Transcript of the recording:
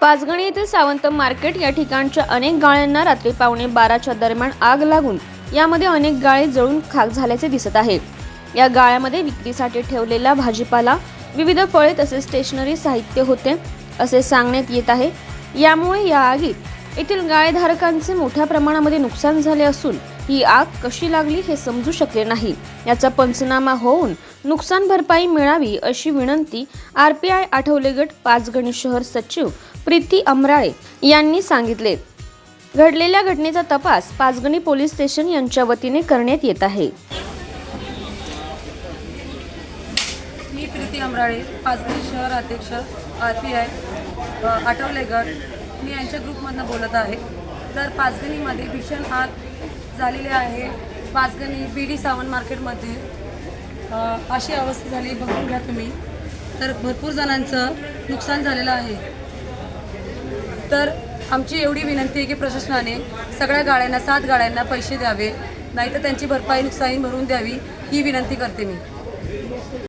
पाचगणी येथील सावंत मार्केट या ठिकाणच्या अनेक गाळ्यांना रात्री पावणे बाराच्या दरम्यान आग लागून यामध्ये अनेक गाळे जळून खाक झाल्याचे दिसत आहे. या गाळ्यामध्ये विक्रीसाठी ठेवलेला भाजीपाला विविध फळे तसेच स्टेशनरी साहित्य होते असे सांगण्यात येत आहे. यामुळे या आगीत येथील गाळेधारकांचे मोठ्या प्रमाणामध्ये नुकसान झाले असून ही आग कशी लागली हे समजू शकले नाही. याचा पंचनामा होऊन नुकसान भरपाई मिळावी अशी विनंती आर पी आय आठवले गट पाचगणी शहर सचिव प्रीती अमराळे यांनी सांगितले. घडलेल्या घटनेचा तपास पाचगणी पोलीस स्टेशन यांच्या वतीने करण्यात येत आहे. मी प्रीती अमराळे पाचगणी शहर अध्यक्ष आर पी आय आठवले गट. मी यांच्या ग्रुपमधनं बोलत आहे. तर पाचगणीमध्ये भीषण आग झालेले आहे पाचगणी बी डी सावंत मार्केटमध्ये. अशी अवस्था झाली बघून घ्या तुम्ही. तर भरपूर जणांचं नुकसान झालेलं आहे. तर आमची एवढी विनंती आहे की प्रशासनाने सगळ्या गाड्यांना सात गाड्यांना पैसे द्यावे नाहीतर त्यांची भरपाई नुकसानी भरून द्यावी ही विनंती करते मी.